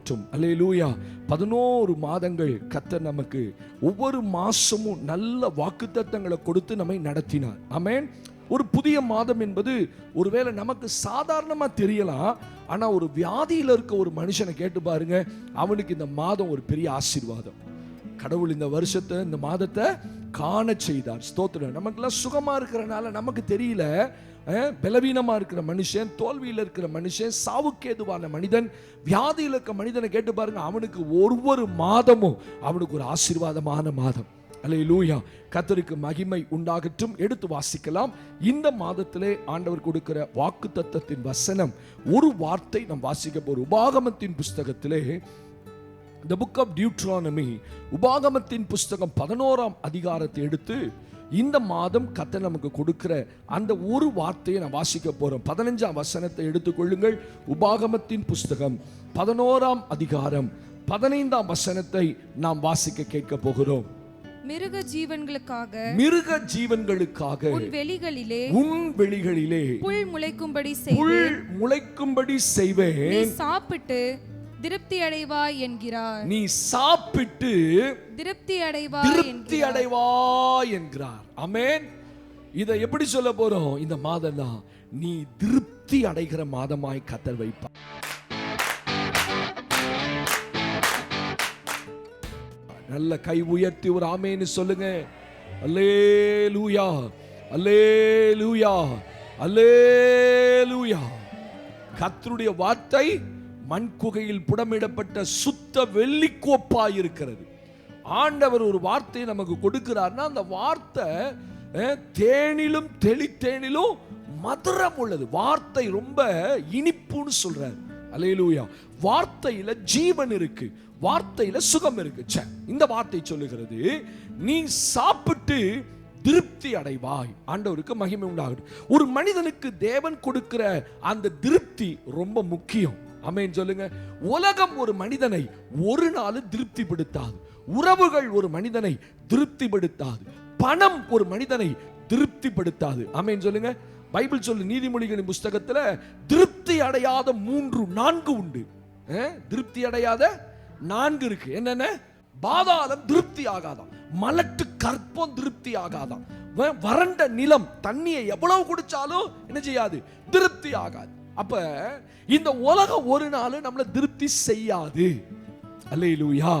நடக்கட்டும் அல்லே லூயா பதினோரு மாதங்கள் கத்த நமக்கு ஒவ்வொரு மாசமும் நல்ல வாக்குத்தத்தங்களை கொடுத்து நம்மை நடத்தினார். ஆமேன். ஒரு புதிய மாதம் என்பது ஒருவேளை நமக்கு சாதாரணமா தெரியலாம் ஆனா ஒரு வியாதியில இருக்க ஒரு மனுஷனை கேட்டு பாருங்க அவனுக்கு இந்த மாதம் ஒரு பெரிய ஆசீர்வாதம். கடவுள் இந்த வருஷத்தை இந்த மாதத்தை காண செய்தார். ஸ்தோத்திரம். நமக்கெல்லாம் சுகமாக இருக்கிறனால நமக்கு தெரியல. பலவீனமாக இருக்கிற மனுஷன் தோல்வியில் இருக்கிற மனுஷன் சாவுக்கேதுவான மனிதன் வியாதியில் இருக்க மனிதனை கேட்டு பாருங்க அவனுக்கு ஒவ்வொரு மாதமும் அவனுக்கு ஒரு ஆசீர்வாதமான மாதம். அல்லேலூயா கத்தருக்கு மகிமை உண்டாகட்டும். எடுத்து வாசிக்கலாம். இந்த மாதத்திலே ஆண்டவர் கொடுக்கிற வாக்கு தத்தத்தின் வசனம் ஒரு வார்த்தை நாம் வாசிக்க போகிற உபாகமத்தின் புஸ்தகத்திலே the book of Deuteronomy உபாகமத்தின் புஸ்தகம் பதினோராம் அதிகாரத்தை எடுத்து இந்த மாதம் கத்த நமக்கு கொடுக்கிற அந்த ஒரு வார்த்தையை நான் வாசிக்க போறோம். பதினஞ்சாம் வசனத்தை எடுத்துக்கொள்ளுங்கள் உபாகமத்தின் புஸ்தகம் பதினோராம் அதிகாரம் பதினைந்தாம் வசனத்தை நாம் வாசிக்க கேட்க போகிறோம். மிருக ஜீவன்களுக்காக மிருக ஜீவன்களுக்காக உன் வெளிகளிலே உன் வெளிகளிலே புல் முளைக்கும்படி செய் புல் முளைக்கும்படி செய்வேன். சாப்பிட்டு திருப்தி அடைவாய் என்கிறார். நீ சாப்பிட்டு திருப்தி அடைவாய் திருப்தி அடைவாய் என்கிறார். ஆமென். இதை எப்படி சொல்ல போறோம்? இந்த மாதம் தான். நீ திருப்தி அடைகிற மாதமாய் கத்தர் வைப்பார். நல்ல கை உயர்த்தி ஒரு ஆமேன்னு சொல்லுங்க. அல்லே லூயா அல்லே லூயா அல்லே லூயா கத்தருடைய வார்த்தை மண் குகையில் புடமிடப்பட்ட சுத்த வெள்ளிக்கோப்பாய் இருக்கிறது ஆண்டவர் ஒரு வார்த்தையை நமக்கு கொடுக்கிறார்னா அந்த வார்த்தை தேனிலும் தெளித்தேனிலும் மதுரம் உள்ளது. வார்த்தை ரொம்ப இனிப்புன்னு சொல்றார். அலையலூயா வார்த்தையில ஜீவன் இருக்கு. வார்த்தையில சுகம் இருக்கு. ச்சே, இந்த வார்த்தை சொல்லுகிறது நீ சாப்பிட்டு திருப்தி அடைவாய். ஆண்டவருக்கு மகிமை உண்டாகட்டும். ஒரு மனிதனுக்கு தேவன் கொடுக்கிற அந்த திருப்தி ரொம்ப முக்கியம். அமேன் சொல்லுங்க. உலகம் ஒரு மனிதனை ஒரு நாள் திருப்திப்படுத்தாது. உறவுகள் ஒரு மனிதனை திருப்திப்படுத்தாது. பணம் ஒரு மனிதனை திருப்திப்படுத்தாது. அமேன் சொல்லுங்க. பைபிள் சொல்லு நீதிமொழிகளின் புஸ்தகத்துல திருப்தி அடையாத மூன்று நான்கு உண்டு. அஹ், திருப்தி அடையாத நான்கு இருக்கு. என்னென்ன? பாதாளம் திருப்தி ஆகாதாம். மலட்டு கற்பம் திருப்தி ஆகாதாம். வ- வறண்ட நிலம் தண்ணியை எவ்வளவு குடிச்சாலும் என்ன செய்யாது? திருப்தி ஆகாது. அப்ப இந்த உலகம் ஒரு நாள் நம்மள திருப்தி செய்யாது. அல்லேலூயா.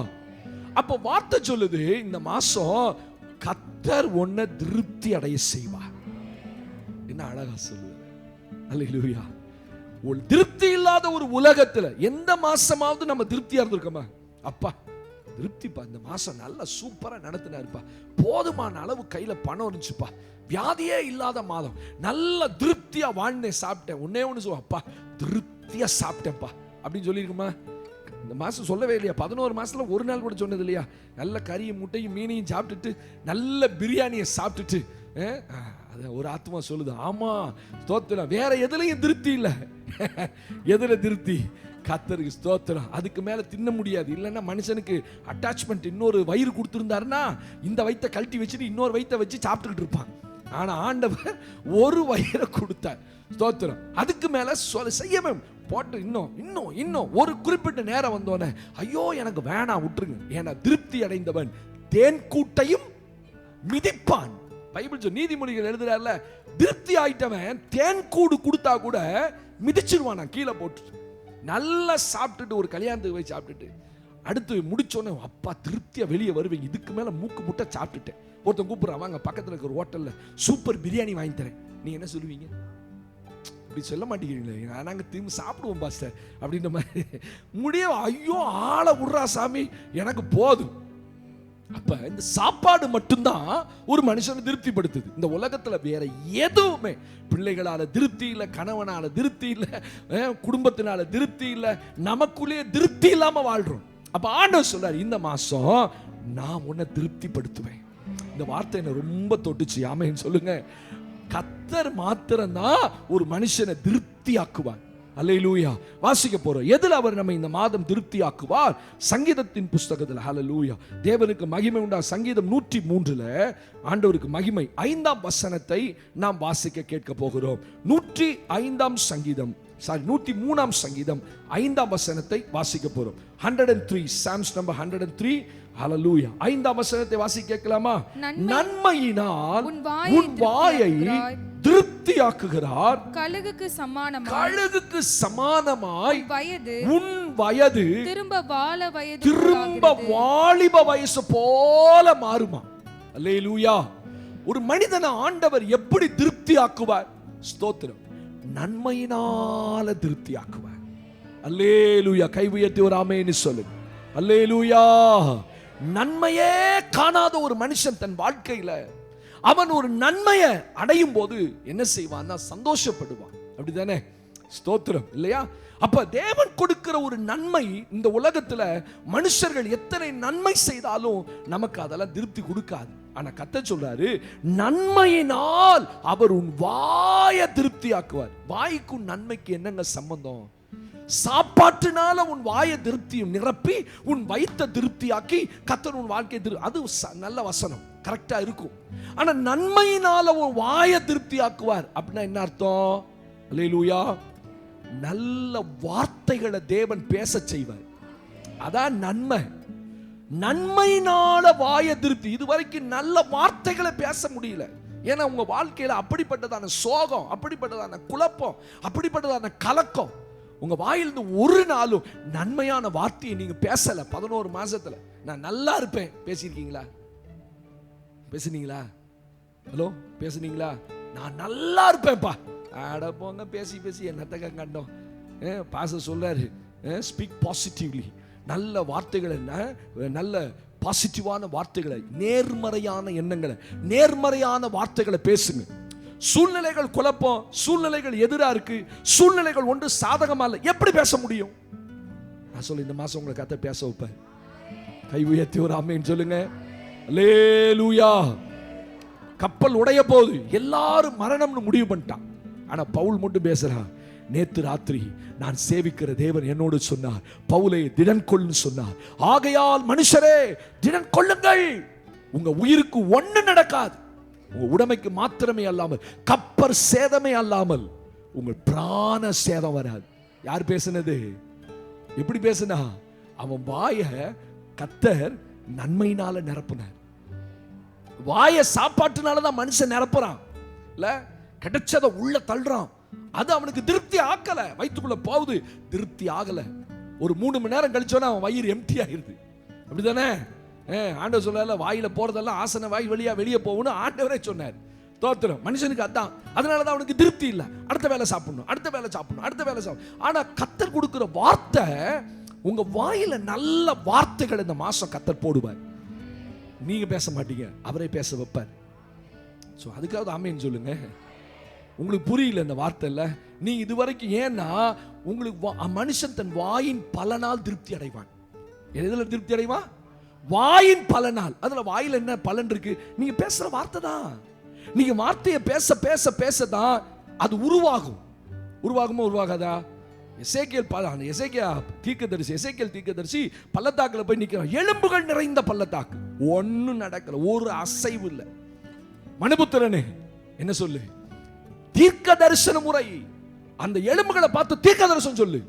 அப்ப வார்த்தை சொல்லுது இந்த மாசம் கத்தர் ஒன்ன திருப்தி அடைய செய்வார். என்ன அழகா சொல்லுது. அல்லே லூயா திருப்தி இல்லாத ஒரு உலகத்துல எந்த மாசமாவது நம்ம திருப்தியா இருந்திருக்கோமா? அப்பா. திருப்திப்பா. இந்த மாசம் நல்லா சூப்பரா நடத்தினாருப்பா. போதுமான அளவு கையில பணம் இருந்துச்சுப்பா. வியாதியே இல்லாத மாதம். நல்ல திருப்தியா வாழ்ந்தேன் சாப்பிட்டேன். ஒன்னே ஒன்று சொல்லுவாப்பா திருப்தியாக திருப்தியா சாப்பிட்டேன்ப்பா. அப்படின்னு சொல்லியிருக்குமா? இந்த மாசம் சொல்லவே இல்லையா? பதினோரு மாசத்துல ஒரு நாள் கூட சொன்னது இல்லையா? நல்ல கறியும் முட்டையும் மீனையும் சாப்பிட்டுட்டு நல்ல பிரியாணியை சாப்பிட்டுட்டு அது ஒரு ஆத்மா சொல்லுது ஆமா தோத்துல வேற எதுலயும் திருப்தி இல்லை. எதுல திருப்தி? கத்தருக்கு ஸ்தோத்திரம். அதுக்கு மேல தின்ன முடியாது. இல்லைன்னா மனுஷனுக்கு அட்டாச்மெண்ட் இன்னொரு வயிறு கொடுத்துருந்தாருன்னா இந்த வயித்தை கழட்டி வச்சுட்டு இன்னொரு வயிற்றை வச்சு சாப்பிட்டுக்கிட்டு இருப்பான் ஆனா ஆண்டவர் ஒரு வயிறை கொடுத்தார். ஸ்தோத்திரம். அதுக்கு மேல சொல்ல செய்யவே போட்டு இன்னும் இன்னும் இன்னும். ஒரு குறிப்பிட்ட நேரம் வந்தோடனே ஐயோ எனக்கு வேணாம் விட்டுருங்க. ஏன்னா திருப்தி அடைந்தவன் தேன் கூட்டையும் மிதிப்பான். பைபிள் சொல் நீதிமொழிகள் எழுதுறாருல திருப்தி ஆயிட்டவன் தேன் கூடு கொடுத்தா கூட மிதிச்சிருவானா. கீழே போட்டு நல்லா சாப்பிட்டுட்டு ஒரு கல்யாணத்துக்கு போய் சாப்பிட்டுட்டு அடுத்து முடிச்சோன்னே அப்பா திருப்தியாக வெளியே வருவீங்க. இதுக்கு மேலே மூக்கு முட்டை சாப்பிட்டுட்டேன். ஒருத்தன் கூப்பிட்றான் வாங்க பக்கத்தில் இருக்கிற ஹோட்டலில் சூப்பர் பிரியாணி வாங்கி தரேன். நீ என்ன சொல்லுவீங்க? இப்படி சொல்ல மாட்டேங்கிறீங்களே. நாங்கள் திரும்பி சாப்பிடுவோம் பாஸ்டர் அப்படின்ற மாதிரி. முடிய ஐயோ ஆளை விட்றா சாமி. எனக்கு போதும். அப்ப இந்த சாப்பாடு மட்டும்தான் ஒரு மனுஷனை திருப்திப்படுத்துது. இந்த உலகத்துல வேற எதுவுமே பிள்ளைகளால திருப்தி இல்லை கணவனால திருப்தி இல்லை குடும்பத்தினால திருப்தி இல்லை நமக்குள்ளேயே திருப்தி இல்லாம வாழ்றோம். அப்ப ஆண்டவர் சொல்றாரு இந்த மாசம் நான் உன்னை திருப்திப்படுத்துவேன். இந்த வார்த்தை என்ன ரொம்ப தொட்டுச்சு. ஆமைன்னு சொல்லுங்க. கத்தர் மாத்திரம்தான் ஒரு மனுஷனை திருப்தியாக்குவார். அல்லேலூயா வாசிக்க போறோம். எதில் அவர் நம்ம இந்த மாதம் திருப்தியாக்குவார்? சங்கீதத்தின் புஸ்தகத்தில். ஹalleluya தேவனுக்கு மகிமை உண்டா? சங்கீதம் நூற்றி மூன்றுல ஆண்டவருக்கு மகிமை. ஐந்தாம் வசனத்தை நாம் வாசிக்க கேட்க போகிறோம். நூற்றி ஐந்தாம் சங்கீதம். சாரி நூத்தி மூணாம் சங்கீதம். ஐந்தாம் வசனத்தை வாசிக்க போறோம். Hundred and three psalms number hundred and three ஹalleluya ஐந்தாம் வசனத்தை வாசிக்க கேட்கலாமா? நன்மை- நன்மையினால் உன் வாயை உன் திருப்தியாக்குகிறார் கழுகுக்கு சமானமாய். கழுகுக்கு சமானமாய் வயது உன் வயது திரும்ப வாழ வயது திரும்ப. வாலிப வயசு போல மாறுமா. அல்லேலூயா. ஒரு மனிதனை ஆண்டவர் எப்படி திருப்தி ஆக்குவார் ஸ்தோத்திரம். நன்மையினால திருப்தி ஆக்குவார் அல்லேலூயா. கை உயர்த்தி ஒரு ஆமேன்னு சொல்லுங்க. அல்லேலூயா. நன்மையே காணாத ஒரு மனுஷன் தன் வாழ்க்கையில அவன் ஒரு நன்மையை அடையும் போது என்ன செய்வான்னா சந்தோஷப்படுவான். அப்படிதானே? ஸ்தோத்திரம் இல்லையா? அப்ப தேவன் கொடுக்கிற ஒரு நன்மை இந்த உலகத்துல மனுஷர்கள் எத்தனை நன்மை செய்தாலும் நமக்கு அதெல்லாம் திருப்தி கொடுக்காது. ஆனா கத்த சொல்றாரு நன்மையினால் அவர் உன் வாயை திருப்தி ஆக்குவார் வாய்க்கும் நன்மைக்கு என்னங்க சம்பந்தம்? சாப்பாட்டுனால உன் வாயை திருப்தியும் நிரப்பி உன் வயிற்ற திருப்தியாக்கி கத்தர் உன் வாழ்க்கையை திரு அது ச- நல்ல வசனம். கரெக்டாக இருக்கும். ஆனால் நன்மையினால உன் வாயை திருப்தியாக்குவார். அப்படின்னா என்ன அர்த்தம்? லூயா நல்ல வார்த்தைகளை தேவன் பேச செய்வார். அதான் நன்மை. நன்மையினால வாய திருப்தி. இதுவரைக்கும் நல்ல வார்த்தைகளை பேச முடியல. ஏன்னா உங்க வாழ்க்கையில அப்படிப்பட்டதான சோகம் அப்படிப்பட்டதான குழப்பம் அப்படிப்பட்டதான கலக்கம் உங்க வாயிலிருந்து ஒரு நாளும் நன்மையான வார்த்தையை நீங்க பேசல பதினோரு மாசத்துல. நான் நல்லா இருப்பேன். பேசியிருக்கீங்களா? பேசுனீங்களா? ஹலோ பேசுனீங்களா? நான் நல்லா இருப்பேன்ப்பா. ஆட போங்க பேசி பேசி. என்னத்தக்க கண்டோம்? பாச சொல்றாரு. ஸ்பீக் பாசிட்டிவ்லி நல்ல வார்த்தைகளை நல்ல பாசிட்டிவான வார்த்தைகளை நேர்மறையான எண்ணங்களை நேர்மறையான வார்த்தைகளை பேசுங்க. சூழ்நிலைகள் குழப்பம் சூழ்நிலைகள் எதிராக இருக்கு சூழ்நிலைகள் ஒன்று சாதகமா இல்லை. எப்படி பேச முடியும்? நான் சொல்லி இந்த மாசம் உங்களை கத்த பேச வைப்பேன். கை உயர்த்தி ஒரு அம்மைன்னு சொல்லுங்க. அல்லேலூயா கப்பல் உடைய போது எல்லாரும் மரணம்னு முடிவு பண்ணிட்டான். ஆனா பவுல் மட்டும் பேசுறான் நேத்து ராத்திரி நான் சேவிக்கிற தேவன் என்னோடு சொன்னார். பவுலை திடன் கொள்ளுன்னு சொன்னார். ஆகையால் மனுஷரே திடன் கொள்ளுங்கள் உங்க உயிருக்கு ஒண்ணு நடக்காது. உங்க உடமைக்கு மாத்திரமே அல்லாமல் கப்பர் சேதமே அல்லாமல் உங்கள் பிராண சேதம் வராது. யார் பேசுனது? எப்படி பேசுனா? அவன் வாய கத்தர் நன்மையினால நிரப்புனார். வாய சாப்பாட்டுனால தான் மனுஷன் நிரப்புறான். இல்ல கிடைச்சத உள்ள தள்ளுறான். அது அவனுக்கு திருப்தி ஆக்கல. வயிற்றுக்குள்ள போகுது திருப்தி ஆகல. ஒரு மூணு மணி நேரம் கழிச்சோன்னா அவன் வயிறு எம்டி ஆயிருது. அப்படிதானே ஆண்டவர் சொல்லல வாயில போறதெல்லாம் ஆசன வாய் வழியா வெளியே போகணும் ஆண்டவரே சொன்னார். தோத்திரம். மனுஷனுக்கு அதான். அதனால தான் அவனுக்கு திருப்தி இல்லை. அடுத்த வேலை சாப்பிடணும். அடுத்த வேலை சாப்பிடணும். அடுத்த வேலை சாப்பிடணும். ஆனா கத்தர் கொடுக்குற வார்த்தை உங்க வாயில நல்ல வார்த்தைகள் இந்த மாசம் கத்தர் போடுவார். நீங்க பேச மாட்டீங்க. அவரே பேச வைப்பார். ஸோ அதுக்காவது ஆமேன்னு சொல்லுங்க. உங்களுக்கு புரியல இந்த வார்த்தை நீ நீ இதுவரைக்கும் ஏன்னா உங்களுக்கு வா- மனுஷன் தன் வாயின் பலனால் திருப்தி அடைவான். எதில் திருப்தி அடைவான்? வாயின் பலனால். அதில் வாயில் என்ன பலன் இருக்கு? நீங்கள் பேசுகிற வார்த்தை தான். நீங்கள் வார்த்தையை பேச பேச பேச தான் அது உருவாகும். உருவாகுமா உருவாகாதா? எசேக்கியல் பல எசேக்கியா தீர்க்கதரிசி எசேக்கியல் தீர்க்கதரிசி பள்ளத்தாக்கில் போய் நிற்கிறான் எலும்புகள் நிறைந்த பள்ளத்தாக்கு. ஒன்றும் நடக்கல. ஒரு அசைவு இல்லை. மனுபுத்திரனே என்ன சொல்லு? தீர்க்க தரிசன முறை. அந்த எலும்புகளை பார்த்து தீர்க்க தரிசனம் சொல்லு.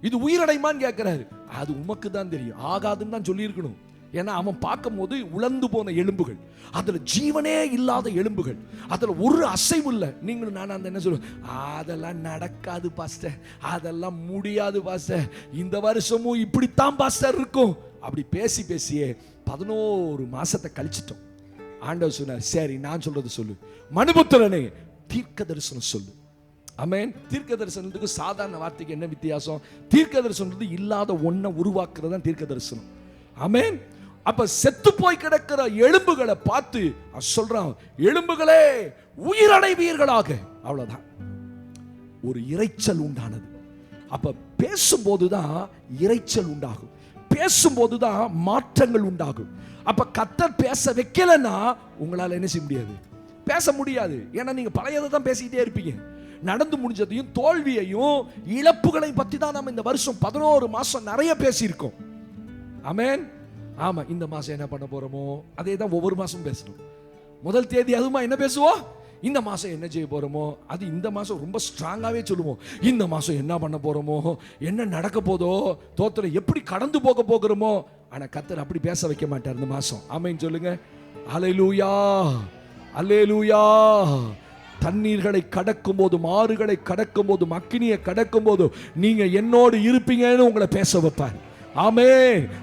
இது உயிரடைமான்னு கேட்கிறாரு அது உமக்கு தான் தெரியும். ஆகாதுன்னு தான் சொல்லியிருக்கணும். ஏன்னா அவன் பார்க்கும்போது உழந்து போன எலும்புகள். அதில் ஜீவனே இல்லாத எலும்புகள். அதில் ஒரு அசைவு இல்லை. நீங்களும் நான் அந்த என்ன சொல்லுவேன் அதெல்லாம் நடக்காது பாஸ்டர். அதெல்லாம் முடியாது பாஸ்டர். இந்த வருஷமும் இப்படித்தான் பாஸ்டர் இருக்கும். அப்படி பேசி பேசியே பதினோரு மாசத்தை கழிச்சிட்டோம். ஆண்டவர் சொன்னார் சரி நான் சொல்றது சொல்லு. மனுபுத்திரனே தீர்க்க தரிசனம் சொல்லு. அமேன் தீர்க்க தரிசனத்துக்கு சாதாரண வார்த்தைக்கு என்ன வித்தியாசம்? தீர்க்க தரிசனம் இல்லாத ஒன்றை உருவாக்குறது தான் தீர்க்க தரிசனம். அமேன் அப்ப செத்து போய் கிடக்கிற எலும்புகளை பார்த்து சொல்றான் எலும்புகளே உயிரடைவீர்களாக. அவ்வளவுதான். ஒரு இரைச்சல் உண்டானது. அப்ப பேசும்போதுதான் இரைச்சல் உண்டாகும். பேசும்போதுதான் மாற்றங்கள் உண்டாகும். அப்ப கத்தர் பேச வைக்கலன்னா உங்களால என்ன செய்ய முடியாது? பேச முடியாது. ஏன்னா நீங்க பழையதை தான் பேசிக்கிட்டே இருப்பீங்க. நடந்து முடிஞ்சதையும் தோல்வியையும் இழப்புகளையும் பத்தி தான் நம்ம இந்த வருஷம் பதினோரு மாசம் நிறைய பேசியிருக்கோம். அமேன் ஆமாம் இந்த மாதம் என்ன பண்ண போகிறோமோ அதே தான் ஒவ்வொரு மாதம் பேசணும் முதல் தேதி அதுமா என்ன பேசுவோம் இந்த மாதம் என்ன செய்ய போகிறோமோ அது இந்த மாதம் ரொம்ப ஸ்ட்ராங்காகவே சொல்லுவோம். இந்த மாதம் என்ன பண்ண போகிறோமோ என்ன நடக்க போதோ தோத்திரம் எப்படி கடந்து போக போகிறோமோ ஆனால் கத்தர் அப்படி பேச வைக்க மாட்டார் இந்த மாதம் ஆமைன்னு சொல்லுங்க. அலையிலூயா அல்லேலூயா தண்ணீர்களை கடக்கும் போதும் ஆறுகளை கடக்கும் போதும் அக்கினியை கடக்கும் போதும் நீங்கள் என்னோடு இருப்பீங்கன்னு உங்களை பேச வைப்பார். ஆமே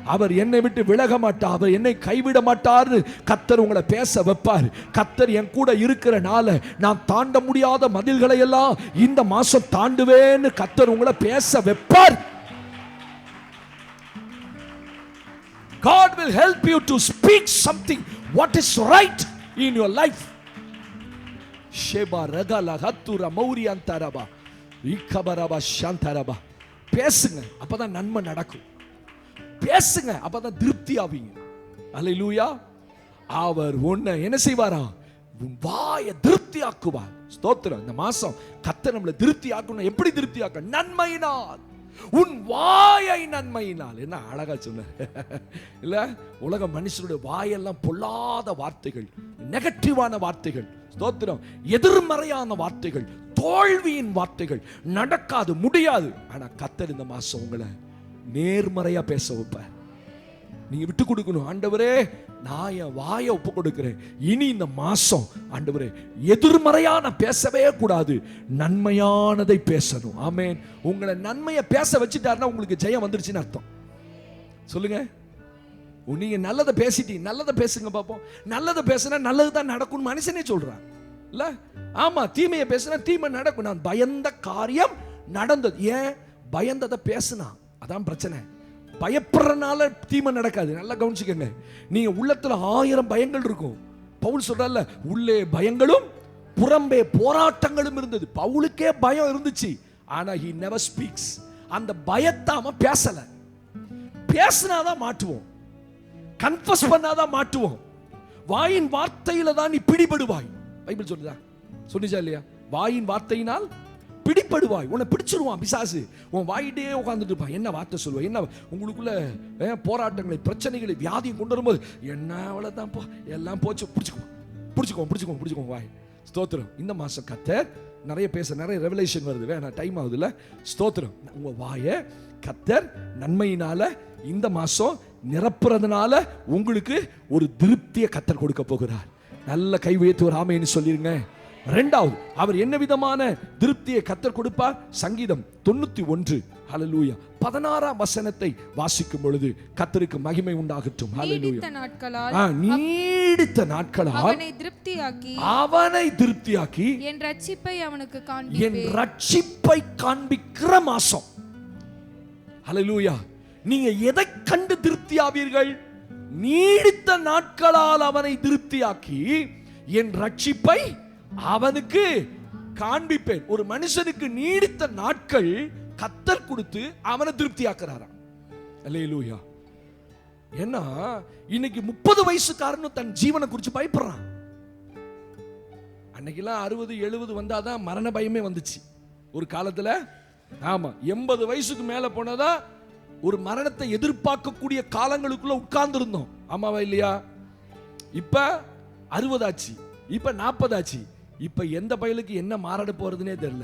அவர் என்னை விட்டு விலக மாட்டார். அவர் என்னை கைவிட மாட்டார் கத்தர் உங்களை பேச வைப்பார். கத்தர் என் கூட இருக்கிறனால நான் தாண்ட முடியாத மதில்களை எல்லாம் இந்த மாசம் தாண்டுவேன்னு கத்தர் உங்களை பேச வைப்பார். God will help you to speak something. What is right in your life. ஷேபா ரகல ஹத்துர மௌரி அந்தரபா இக்கபரபா சாந்தரபா பேசுங்க. அப்பதான் நன்மை நடக்கும். பேசுங்க அப்பதான் திருப்தி ஆவீங்க. லூயா அவர் உன்னை என்ன செய்வாரா? உன் வாயை திருப்தி ஆக்குவார் ஸ்தோத்திரம் இந்த மாசம் கத்த நம்மளை திருப்தி ஆக்கணும் எப்படி திருப்தி ஆக்க நன்மையினால். உன் வாயை நன்மையினால். என்ன அழகா சொன்ன. இல்ல உலக மனுஷனுடைய வாயெல்லாம் பொல்லாத வார்த்தைகள் நெகட்டிவான வார்த்தைகள். ஸ்தோத்திரம் எதிர்மறையான வார்த்தைகள் தோல்வியின் வார்த்தைகள் நடக்காது முடியாது. ஆனா கத்தர் இந்த மாசம் உங்களை நேர்மறையாக பேச வைப்ப. நீங்கள் விட்டு கொடுக்கணும். ஆண்டவரே நான் என் வாயை ஒப்பு கொடுக்குறேன். இனி இந்த மாதம் ஆண்டவரே எதிர்மறையான பேசவே கூடாது. நன்மையானதை பேசணும். ஆமேன். உங்களை நன்மையை பேச வச்சுட்டாருன்னா உங்களுக்கு ஜெயம் வந்துருச்சுன்னு அர்த்தம். சொல்லுங்க. நீங்கள் நல்லதை பேசிட்டீங்க. நல்லதை பேசுங்க பார்ப்போம் நல்லதை பேசுனா நல்லது தான் நடக்கும்னு மனுஷனே சொல்கிறான் இல்லை? ஆமாம் தீமையை பேசுனா தீமை நடக்கும். நான் பயந்த காரியம் நடந்தது. ஏன்? பயந்ததை பேசுனா அதான் பிரச்சனை. பயப்படுறனால தீமை நடக்காது. நல்லா கவனிச்சுக்கங்க. நீங்க உள்ளத்துல ஆயிரம் பயங்கள் இருக்கும். பவுல் சொல்றல்ல உள்ளே பயங்களும் புறம்பே போராட்டங்களும் இருந்தது. பவுலுக்கே பயம் இருந்துச்சு. ஆனா ஹி நெவர் ஸ்பீக்ஸ் அந்த பயத்தாம பேசலை பேசல. பேசினாதான் மாட்டுவோம். கன்ஃபஸ் பண்ணாதான் மாட்டுவோம். வாயின் வார்த்தையில தான் நீ பிடிபடுவாய். பைபிள் சொல்லுதா? சொல்லிச்சா இல்லையா? வாயின் வார்த்தையினால் பிடிப்படுவாய் உன்னை பிடிச்சிருவான் பிசாசு. உன் வாயிட்டே உட்காந்துட்டு இருப்பான். என்ன வார்த்தை சொல்லுவ? என்ன உங்களுக்குள்ள போராட்டங்களை பிரச்சனைகளை வியாதியை கொண்டு வரும்போது என்ன அவ்வளோதான் போ எல்லாம் போச்சு. பிடிச்சிக்குவோம் பிடிச்சிக்குவோம் பிடிச்சிக்குவோம் பிடிச்சிக்கோ வாய். ஸ்தோத்திரம். இந்த மாதம் கத்தர் நிறைய பேச நிறைய ரெவலேஷன் வருது. வேணா டைம் ஆகுதுல்ல. ஸ்தோத்திரம். உங்கள் வாயை கத்தர் நன்மையினால இந்த மாதம் நிரப்புறதுனால உங்களுக்கு ஒரு திருப்தியை கத்தர் கொடுக்க போகிறார். நல்ல கை வைத்து ஒரு ஆமைன்னு சொல்லிருங்க. ரெண்டாவது அவர் என்ன விதமான திருப்தியை கத்தர் கொடுப்பார்? சங்கீதம் தொண்ணூத்தி ஒன்று. ஹalleluya பதினாறாம் வசனத்தை வாசிக்கும் பொழுது கத்தருக்கு மகிமை உண்டாகட்டும். நீடித்த நாட்களால் அவனை திருப்தியாக்கி அவனை திருப்தியாக்கி என் ரட்சிப்பை அவனுக்கு என் ரட்சிப்பை காண்பிக்கிற மாசம். ஹalleluya நீங்க எதை கண்டு திருப்தியாவீர்கள்? நீடித்த நாட்களால் அவனை திருப்தியாக்கி என் ரட்சிப்பை அவனுக்கு காண்பிப்பேன். ஒரு மனுஷனுக்கு நீடித்த நாட்கள் கத்தர் கொடுத்து அவனை திருப்தியாக்குறாராம். அல்லேலூயா. ஏன்னா இன்னைக்கு முப்பது வயசுக்காரனும் தன் ஜீவனை குறித்து பயப்படுறான். அன்னைக்கெல்லாம் அறுபது எழுபது வந்தாதான் மரண பயமே வந்துச்சு. ஒரு காலத்தில் ஆமா எண்பது வயசுக்கு மேலே போனதா ஒரு மரணத்தை எதிர்பார்க்கக்கூடிய காலங்களுக்குள்ள உட்கார்ந்துருந்தோம். ஆமாவா இல்லையா? இப்ப அறுபதாச்சு இப்ப நாற்பதாச்சு இப்போ எந்த பயலுக்கு என்ன மாறாட போகிறதுனே தெரில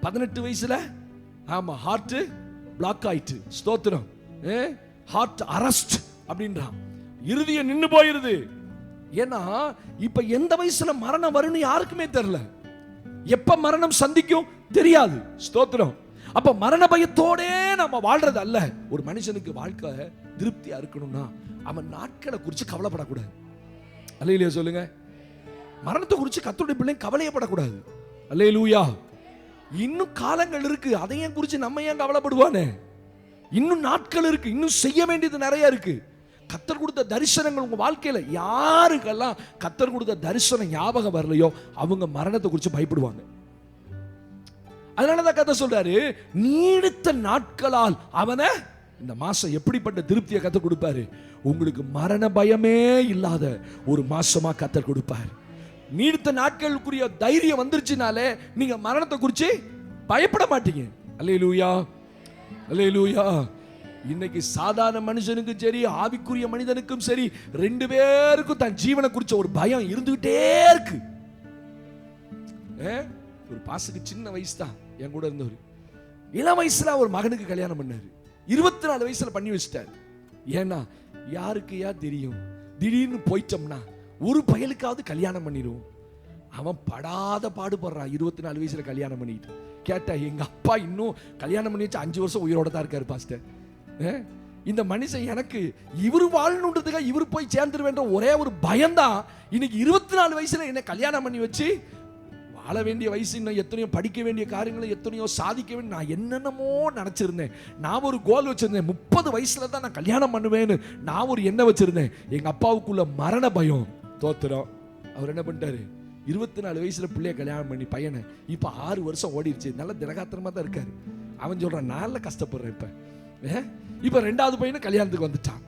பதினெட்டு வயசுல ஆமா ஹார்ட்டு பிளாக் ஆயிட்டு. ஸ்தோத்திரம். ஹார்ட் அரஸ்ட் அப்படின்றான். இறுதியை நின்று போயிருது. ஏன்னா இப்போ எந்த வயசுல மரணம் வரும்னு யாருக்குமே தெரில எப்ப மரணம் சந்திக்கும்? தெரியாது. ஸ்தோத்திரம். அப்ப மரண பயத்தோடே நம்ம வாழ்றது அல்ல. ஒரு மனுஷனுக்கு வாழ்க்கை திருப்தியா இருக்கணும்னா அவன் நாட்களை குறித்து கவலைப்படக்கூடாது. அல்லையிலையா சொல்லுங்க. மரணத்தை குறித்து கத்தோடைய பிள்ளை கவலையப்படக்கூடாது. அல்லையிலூயா இன்னும் காலங்கள் இருக்கு. அதையும் குறித்து நம்ம ஏன் கவலைப்படுவானே? இன்னும் நாட்கள் இருக்கு. இன்னும் செய்ய வேண்டியது நிறைய இருக்கு. கத்தர் கொடுத்த தரிசனங்கள் உங்க வாழ்க்கையில யாருக்கெல்லாம் கத்தர் கொடுத்த தரிசனம் ஞாபகம் வரலையோ அவங்க மரணத்தை குறித்து பயப்படுவாங்க. அதனாலதான் கத்த சொல்றாரு நீடித்த நாட்களால் அவனை இந்த மாசம் எப்படிப்பட்ட திருப்தியை கத்தர் கொடுப்பாரு? உங்களுக்கு மரண பயமே இல்லாத ஒரு மாசமா கத்தர் கொடுப்பார். நீடித்த நாட்களுக்குரிய தைரியம் வந்துருச்சுனாலே நீங்க மரணத்தை குறித்து பயப்பட மாட்டீங்க. அல்லே லூயா அல்லே லூயா இன்னைக்கு சாதாரண மனுஷனுக்கும் சரி ஆவிக்குரிய மனிதனுக்கும் சரி ரெண்டு பேருக்கும் தன் ஜீவனை குறிச்ச ஒரு பயம் இருந்துகிட்டே இருக்கு. ஏ, ஒரு பாசுக்கு சின்ன வயசு தான் என் கூட இருந்தவர். இளம் வயசுல ஒரு மகனுக்கு கல்யாணம் பண்ணாரு. இருபத்தி நாலு வயசுல பண்ணி வச்சிட்டாரு. ஏன்னா யாருக்கு யா தெரியும்? திடீர்னு போயிட்டோம்னா ஒரு பயலுக்காவது கல்யாணம் பண்ணிடுவோம். அவன் படாத பாடுபடுறான் இருபத்தி நாலு வயசுல கல்யாணம் பண்ணிட்டு. கேட்டா எங்க அப்பா இன்னும் கல்யாணம் பண்ணி வச்சு அஞ்சு வருஷம் உயிரோட தான் இருக்காரு பாஸ்டர் இந்த மனுஷன் எனக்கு இவர் வாழணுன்றதுக்காக இவர் போய் சேர்ந்துருவேன்ற ஒரே ஒரு பயம்தான். இன்னைக்கு இருபத்தி நாலு வயசுல என்ன கல்யாணம் பண்ணி வச்சு வாழ வேண்டிய வயசு இன்னும் எத்தனையோ படிக்க வேண்டிய காரியங்களை எத்தனையோ சாதிக்க வேண்டிய நான் என்னென்னமோ நினச்சிருந்தேன். நான் ஒரு கோல் வச்சிருந்தேன். முப்பது வயசுல தான் நான் கல்யாணம் பண்ணுவேன்னு நான் ஒரு எண்ணம் வச்சிருந்தேன். எங்கள் அப்பாவுக்குள்ள மரண பயம். தோத்துறோம். அவர் என்ன பண்ணிட்டாரு? இருபத்தி நாலு வயசுல பிள்ளைய கல்யாணம் பண்ணி பையனை இப்போ ஆறு வருஷம் ஓடிடுச்சு. நல்ல தினகாத்திரமா தான் இருக்காரு. அவன் சொல்றான் நான் கஷ்டப்படுறேன் இப்ப. ஏ? இப்ப ரெண்டாவது பையனும் கல்யாணத்துக்கு வந்துட்டான்.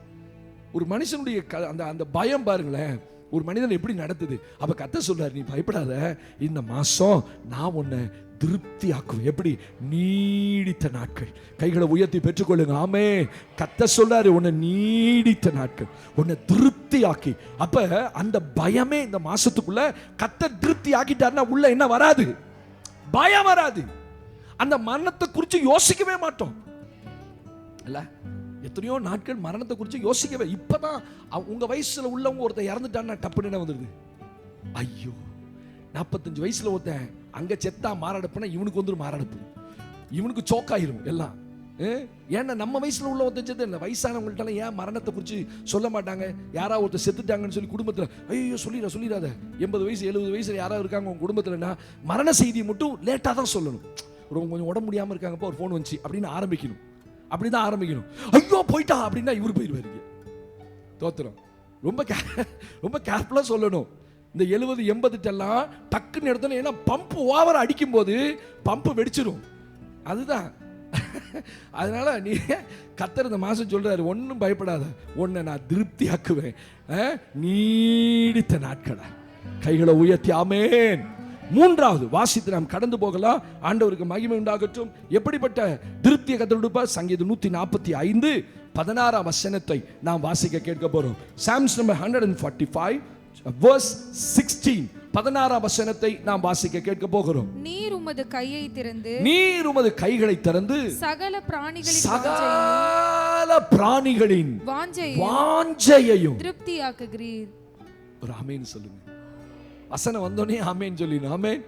ஒரு மனுஷனுடைய க- அந்த அந்த பயம் பாருங்களேன். ஒரு மனிதன் எப்படி நடத்துது அப்போ கத்த சொல்றாரு நீ பயப்படாத. இந்த மாசம் நான் உன்னை திருப்தி ஆக்குவேன் எப்படி? நீடித்த நாட்கள். கைகளை உயர்த்தி பெற்றுக்கொள்ளுங்க. ஆமே கத்த சொல்றாரு உன்னை நீடித்த நாட்கள். உன்னை திருப்தி ஆக்கி அப்ப அந்த பயமே இந்த மாசத்துக்குள்ள கத்த திருப்தி ஆக்கிட்டாருன்னா உள்ள என்ன வராது? பயம் வராது. அந்த மரணத்தை குறித்து யோசிக்கவே மாட்டோம். இல்ல? எத்தனையோ நாட்கள் மரணத்தை குறித்து யோசிக்கவே இப்போதான் அவ- வயசில் உள்ளவங்க ஒருத்தன் இறந்துட்டான்னா டப்புன்னு என்ன வந்துடுது ஐயோ நாற்பத்தஞ்சு வயசில் ஒருத்தன் அங்கே செத்தா மாரடைப்புனா இவனுக்கு வந்துடும் மாரடைப்பு. இவனுக்கு சோக்காயிரும் எல்லாம். ஏன்னா நம்ம வயசில் உள்ள ஒருத்தன் செத்து இந்த வயசானவங்கள்ட்டலாம் ஏன் மரணத்தை குறித்து சொல்ல மாட்டாங்க? யாராவது ஒருத்தர் செத்துட்டாங்கன்னு சொல்லி குடும்பத்தில் ஐயோ சொல்லிடா சொல்லிடாத. எண்பது வயசு எழுபது வயசில் யாராவது இருக்காங்க உங்கள் குடும்பத்தில்னா மரண செய்தியை மட்டும் லேட்டாக தான் சொல்லணும். ஒரு கொஞ்சம் உடம்பு முடியாமல் இருக்காங்கப்பா ஒரு ஃபோன் வந்துச்சு அப்படின்னு ஆரம்பிக்கணும். அப்படி தான் ஆரம்பிக்கணும். ஐயோ போயிட்டா அப்படின்னா இவர் போயிடுவாரு. தோத்துறோம் ரொம்ப கே- ரொம்ப கேர்ஃபுல்லாக சொல்லணும். இந்த எழுபது எண்பதுட்டெல்லாம் டக்குன்னு எடுத்தோம் ஏன்னா பம்பு ஓவராக அடிக்கும் போது பம்பு வெடிச்சிரும். அதுதான். அதனால நீ கத்தர் இந்த மாசம் சொல்கிறாரு ஒன்றும் பயப்படாத. உன்னை நான் திருப்தி ஆக்குவேன் நீடித்த நாட்களை. கைகளை உயர்த்தி ஆமேன். மூன்றாவது வாசித்து நாம் கடந்து போகலாம். ஆண்டவருக்கு மகிமை உண்டாகட்டும். எப்படிப்பட்ட திருப்தியை கத்தருடுப்பா சங்கீதம் நூத்தி நாற்பத்தி ஐந்து பதினாறாம் வசனத்தை நாம் வாசிக்க கேட்க போறோம். Psalms number hundred and forty five verse sixteen பதினாறாம் வசனத்தை நாம் வாசிக்க கேட்க போகிறோம். நீர் உமது கையை திறந்து நீர் உமது கைகளை திறந்து சகல பிராணிகளின் சகல பிராணிகளின் வாஞ்சையை வாஞ்சையையும் திருப்தியாக்குகிறீர். ஒரு ஆமேன்னு சொல்லுங்க. வசனம் வந்தோடனே ஆமேன்னு சொல்லிடணும் ஆமேன்.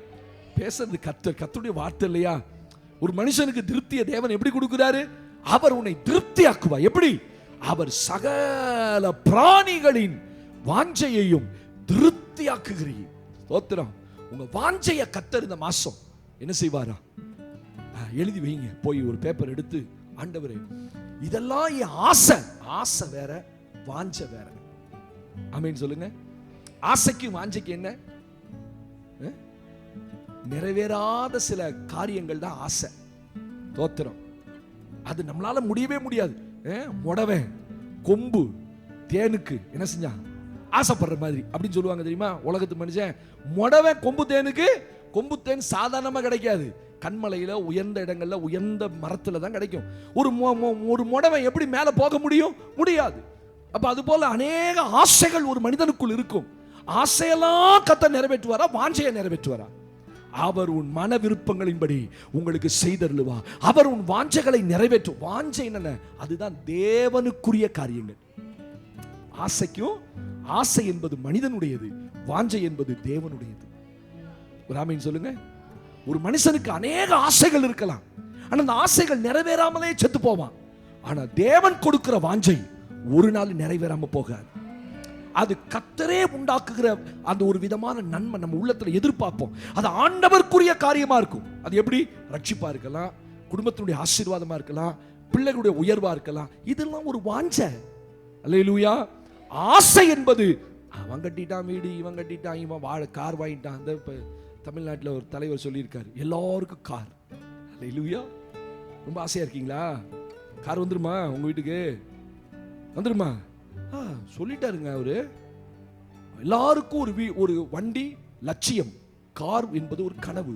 பேசுறது கத்தர் கத்துடைய வார்த்தை இல்லையா? ஒரு மனுஷனுக்கு திருப்தியை தேவன் எப்படி கொடுக்குறாரு? அவர் உன்னை திருப்தியாக்குவா எப்படி? அவர் சகல பிராணிகளின் வாஞ்சையையும் திருப்தியாக்குகிறீர். ஸ்தோத்திரம். உங்க வாஞ்சைய கத்தர் இந்த மாசம் என்ன செய்வாரா? எழுதி வைங்க. போய் ஒரு பேப்பர் எடுத்து ஆண்டவரே இதெல்லாம் என் ஆசை. ஆசை வேற வாஞ்சை வேற. ஆமென் சொல்லுங்க. ஆசைக்கும் வாஞ்சைக்கு என்ன? நிறைவேறாத சில காரியங்கள் தான் ஆசை. தோத்திரம். அது நம்மளால முடியவே முடியாது. அஹ்? முடவை கொம்பு தேனுக்கு என்ன செஞ்சான்? ஆசைப்படுற மாதிரி. அப்படின்னு சொல்லுவாங்க தெரியுமா? உலகத்து மனுஷன் முடவை கொம்பு தேனுக்கு? கொம்பு தேன் சாதாரணமாக கிடைக்காது. கண்மலையில் உயர்ந்த இடங்களில் உயர்ந்த மரத்தில் தான் கிடைக்கும். ஒரு மொ- மொ- ஒரு முடவை எப்படி மேலே போக முடியும்? முடியாது. அப்போ அது போல் அநேக ஆசைகள் ஒரு மனிதனுக்குள் இருக்கும். ஆசையெல்லாம் கத்த நிறைவேற்றுவாரா? வாஞ்சையை நிறைவேற்றுவாரா? அவர் உன் மன விருப்பங்களின்படி உங்களுக்கு செய்தருளுவா. அவர் உன் வாஞ்சைகளை நிறைவேற்றும் வாஞ்சை என்னென்ன? அதுதான் தேவனுக்குரிய காரியங்கள். ஆசைக்கும் ஆசை என்பது மனிதனுடையது. வாஞ்சை என்பது தேவனுடையது. ராமின் சொல்லுங்க. ஒரு மனுஷனுக்கு அநேக ஆசைகள் இருக்கலாம். ஆனால் அந்த ஆசைகள் நிறைவேறாமலே செத்து போவான். ஆனா தேவன் கொடுக்கிற வாஞ்சை ஒரு நாள் நிறைவேறாம போகாது. அது கத்தரே உண்டாக்குகிற அந்த ஒரு விதமான நன்மை நம்ம உள்ளத்தில் எதிர்பார்ப்போம். அது ஆண்டவருக்குரிய காரியமாக இருக்கும். அது எப்படி? ரட்சிப்பாக இருக்கலாம் குடும்பத்தினுடைய ஆசீர்வாதமாக இருக்கலாம் பிள்ளைகளுடைய உயர்வாக இருக்கலாம். இதெல்லாம் ஒரு வாஞ்ச. அல்லையிலூயா ஆசை என்பது அவன் கட்டிட்டான் வீடு இவன் கட்டிட்டான் இவன் வாழ கார் வாங்கிட்டான். அந்த இப்போ தமிழ்நாட்டில் ஒரு தலைவர் சொல்லியிருக்காரு. எல்லாருக்கும் கார். அல்லையிலூயா ரொம்ப ஆசையாக இருக்கீங்களா? கார் வந்துருமா உங்கள் வீட்டுக்கு? வந்துருமா? சொல்லிட்டாருங்க அவரு. எல்லாருக்கும் ஒரு வீ ஒரு வண்டி லட்சியம். கார் என்பது ஒரு கனவு.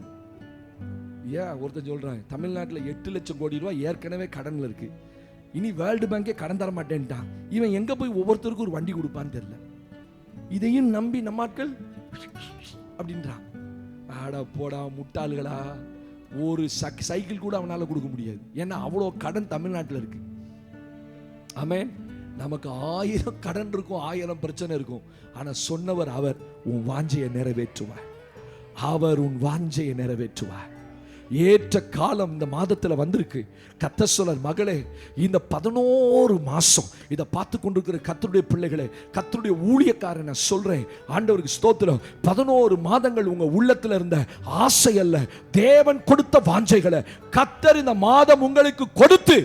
ஏன் ஒருத்தன் சொல்றான் தமிழ்நாட்டில் எட்டு லட்சம் கோடி ரூபாய் ஏற்கனவே கடன்ல இருக்கு. இனி வேர்ல்டு பேங்கே கடன் தர மாட்டேன்ட்டான். இவன் எங்க போய் ஒவ்வொருத்தருக்கும் ஒரு வண்டி கொடுப்பான்னு தெரியல. இதையும் நம்பி நம்மாட்கள் அப்படின்றான். ஆடா போடா முட்டாள்களா. ஒரு சைக்கிள் கூட அவனால கொடுக்க முடியாது. ஏன்னா அவ்வளோ கடன் தமிழ்நாட்டில் இருக்கு. ஆமேன். நமக்கு ஆயிரம் கடன் இருக்கும் ஆயிரம் பிரச்சனை இருக்கும். ஆனால் சொன்னவர் அவர் உன் வாஞ்சையை நிறைவேற்றுவார். அவர் உன் வாஞ்சையை நிறைவேற்றுவார். ஏற்ற காலம் இந்த மாதத்தில் வந்திருக்கு. கத்த சொல்லர் மகளே இந்த பதினோரு மாதம் இதை பார்த்து கொண்டிருக்கிற கத்தருடைய பிள்ளைகளே கத்தருடைய ஊழியக்காரன் நான் சொல்கிறேன் ஆண்டவருக்கு ஸ்தோத்திரம். பதினோரு மாதங்கள் உங்கள் உள்ளத்தில் இருந்த ஆசை அல்ல தேவன் கொடுத்த வாஞ்சைகளை கத்தர் இந்த மாதம் உங்களுக்கு கொடுத்து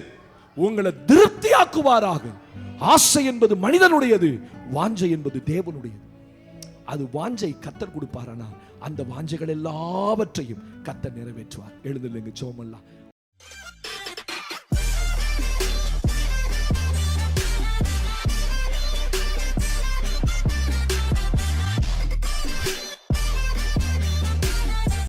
உங்களை திருப்தியாக்குவாராகும் ஆசை என்பது மனிதனுடையது வாஞ்சை என்பது தேவனுடையது. அது வாஞ்சை கத்தர் கொடுப்பாரானா அந்த வாஞ்சைகள் எல்லாவற்றையும் கத்தர் நிறைவேற்றுவார். எழுந்துலங்க சோமல்லாம்